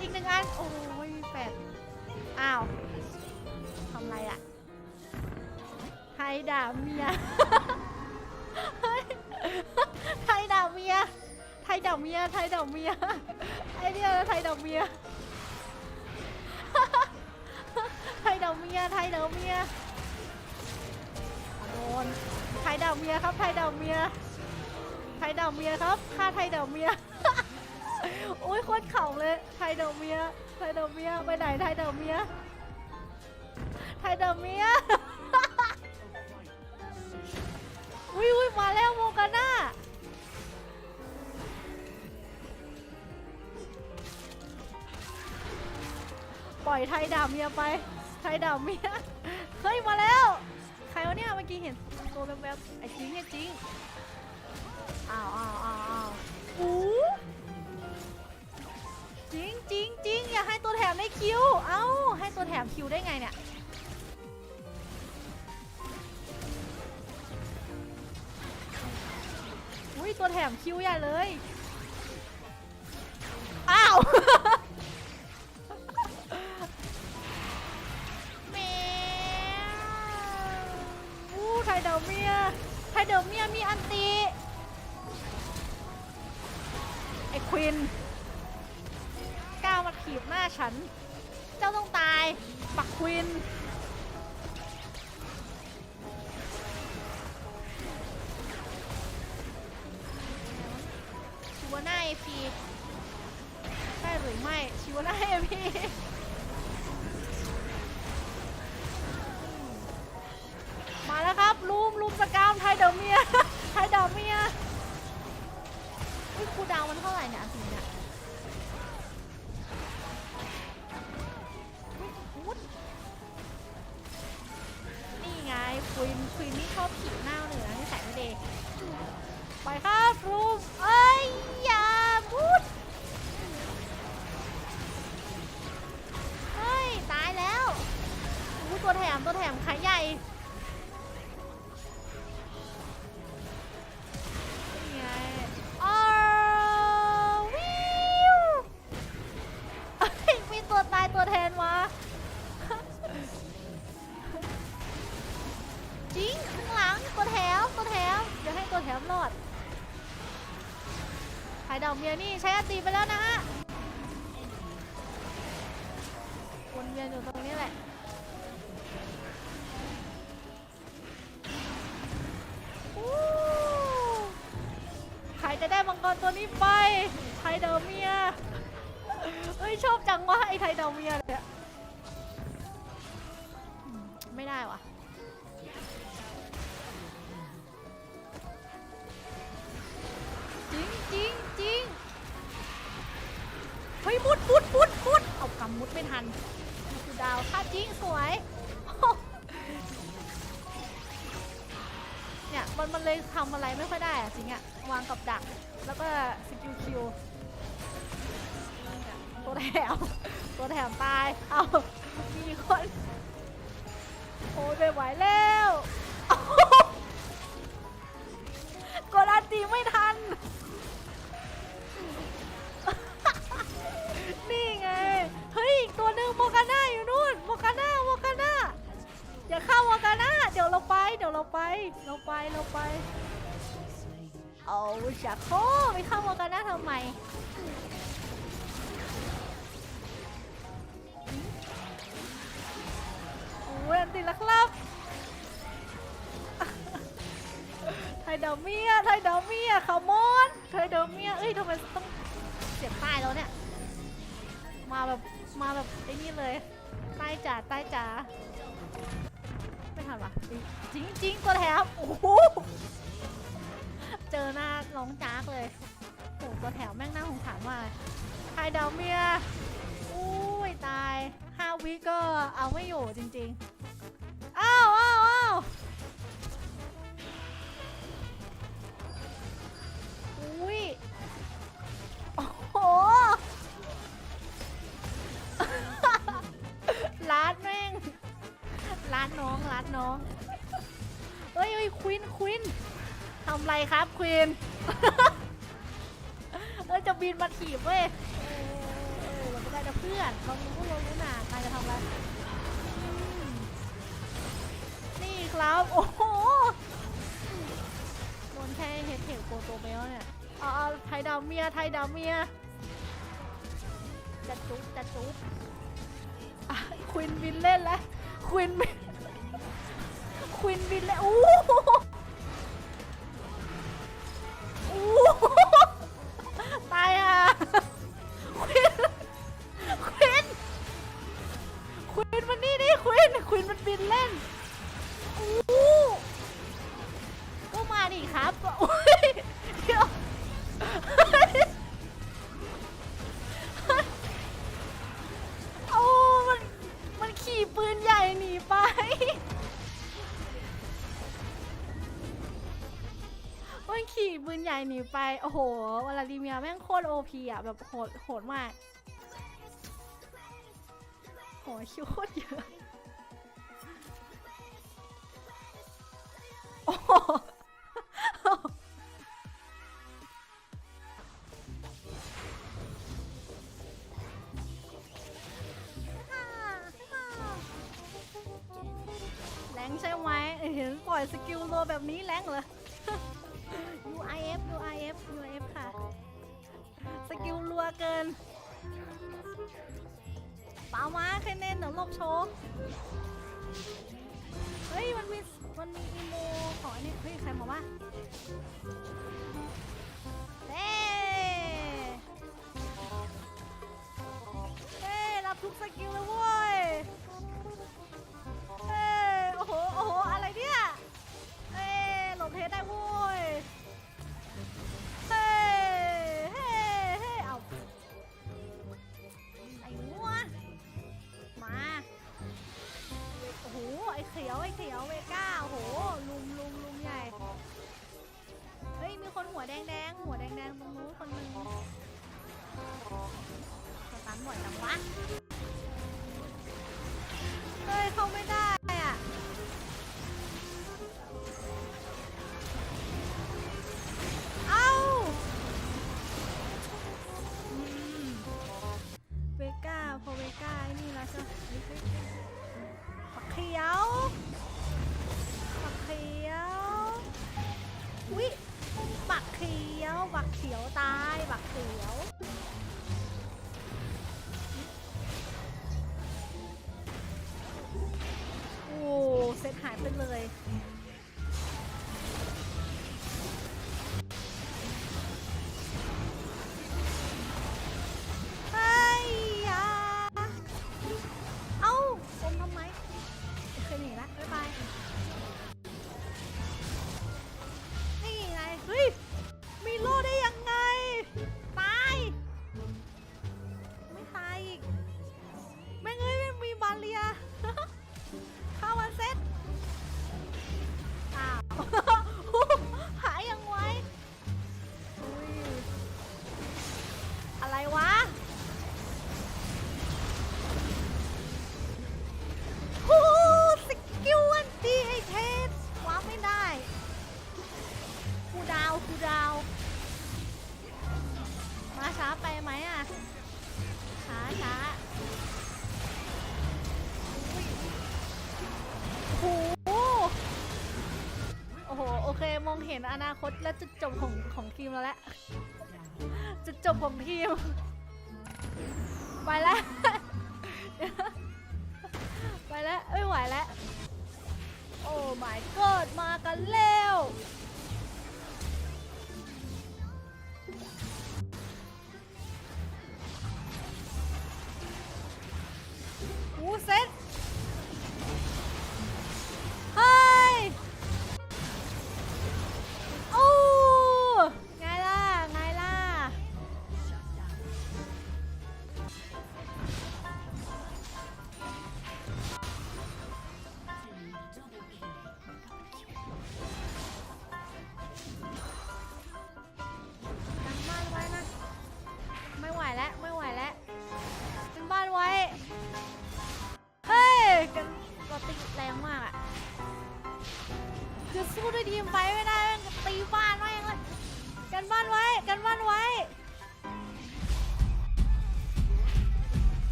อีกหนึ่งอัน โอ้ยแปดอ้าวทำไรอะไทยด่าเมียไทยด่าเมียไทยด่าเมียไทยด่าเมียไอเนี่ยไทยด่าเมียไทยด่าเมียไทยด่าเมียโดนไทยด่าเมียครับไทยด่าเมียไทยด่าเมียครับฆ่าไทยด่าเมีย โอ้ยโคตรเข่าเลยไทยด่าเมียไทยด่าเมียไปไหนไทยด่าเมียไทยด่าเมียอุ้ยอุ้ยมาแล้วโมกาน่าปล่อยไทยดาเมียไป ไทยดาเมียเฮ้ยมาแล้ว ใครวะเนี่ยเมื่อกี้เห็นตัวแวบๆไอ้จริงไอ้จริงอ้าวอ้าวอ้าวอ้าวอู้ จริงจริงจริงอย่าให้ตัวแถมได้คิว เอ้า ให้ตัวแถมคิวได้ไงเนี่ย อุ้ยตัวแถมคิวใหญ่เลย อ้าว แมวอู้ไทยเดาเมีย ไทยเดาเมียมีอันตี ไอ้ควิน ก้าวมาขีบหน้าฉัน เจ้าต้องตาย ปักควิน ชิวาน่าเอพีใช่หรือไม่ ชิวาน่าเอพีมาแล้วครับลุมลุมสกามไทยเดอเมียไทยเดอเมียอุ้ยคูดาวมันเท่าไหร่เนี่ยอันนี้เนี่ย ชอบขีดหน้าเหนือนี่ใส่ไม่ดีไปครับรูมเอ้ยอย่าพูดเฮ้ย ตายแล้วอู้ตัวแถมตัวแถมใคร ดาวเมียนี่ใช้อันตีไปแล้วนะฮะวนเวียนอยู่ตรงนี้แหละใครจะได้มังกรตัวนี้ไปไทยดาวเมียเอ้ยชอบจังวะไอ้ไทยดาวเมียเนี่ยอืมไม่ได้ว่ะ ทำอะไรไม่ค่อยได้อะสิเงอะวางกับดัก แล้วก็สกิลคิวตัวแถมตัวแถมตาย เอามีคนโอ้ยไม่ไหวแล้วกดอันตีไม่ทัน เดาเมียไทยเดาเมียขามอนไทยเดาเมียเอ้ยทำไมต้องเสียบใต้แล้วเนี่ย มาแบบมาแบบไอ้นี่เลยใต้จ๋าใต้จ๋าไม่ทันวะจริงจริงตัวแถมโอ้โหเจอหน้าร้องจากเลยโอ้ตัวแถวแม่งน่าสงสารมากเลยไทยเดาเมียอุ้ยตายห้าวิก็เอาไม่อยู่จริง ๆาดน้องร้านน้องเฮ้ยเฮ้ยควินควินทำไรครับควินเออจะบินมาถีบเว้ยเราไม่ได้จะเพื่อนลองรู้เรารู้หนาตายจะทำไรนี่ครับ โอ้โหโดนแค่เฮดเทลโกโตเบลเนี่ยอ๋อไทยดาวเมียไทยดาวเมียจะจุ๊บจะจุ๊บควินบินเล่นแล้วควินบิน ควินบินเล่นอู้หูอู้หูตายอะควินควินควินมันนี่ดิควินควินมันบินเล่นอู้ก็มาดิครับก็โอ้ยเดี๋ยวโอ้มันมันขี่ปืนใหญ่หนีไป มันขี่ปืนใหญ่หนีไป โอ้โหวลาดิเมียแม่งโคตรโอพีอะ แบบโหดโหดมากโหคิวโคตรเยอะ โอ้โหแรงใช่ไหมเห็นปล่อยสกิลโลแบบนี้แรงเหรอ ลรัวเกินเปามาแค่เน้นเดี๋ยวลบโชว์เฮ้ย มันมีมันมีอีโมของอันนี้เฮ้ย ใครมาว่าเฮ้เฮ้รับทุกสกิลเลยว้า งหัวแดงๆตรงนู้นคนหนึ่งสตันบ่อยจังวะเฮ้ยเข้าไม่ได้อะเอ้าเวก้าพอเวก้าไอ้นี่แล้วใช่ไหมปักเขียวปักเขียววิ บักเขียวตาย บักเขียว โอ้ เซตหายไปเลย เคมองเห็นอนาคตและจุดจบของของทีมเราแล้วแหละจุดจบของทีม ไปแล้ว ไปแล้วไม่ไหวแล้ว โอ้ my god มากันเร็ว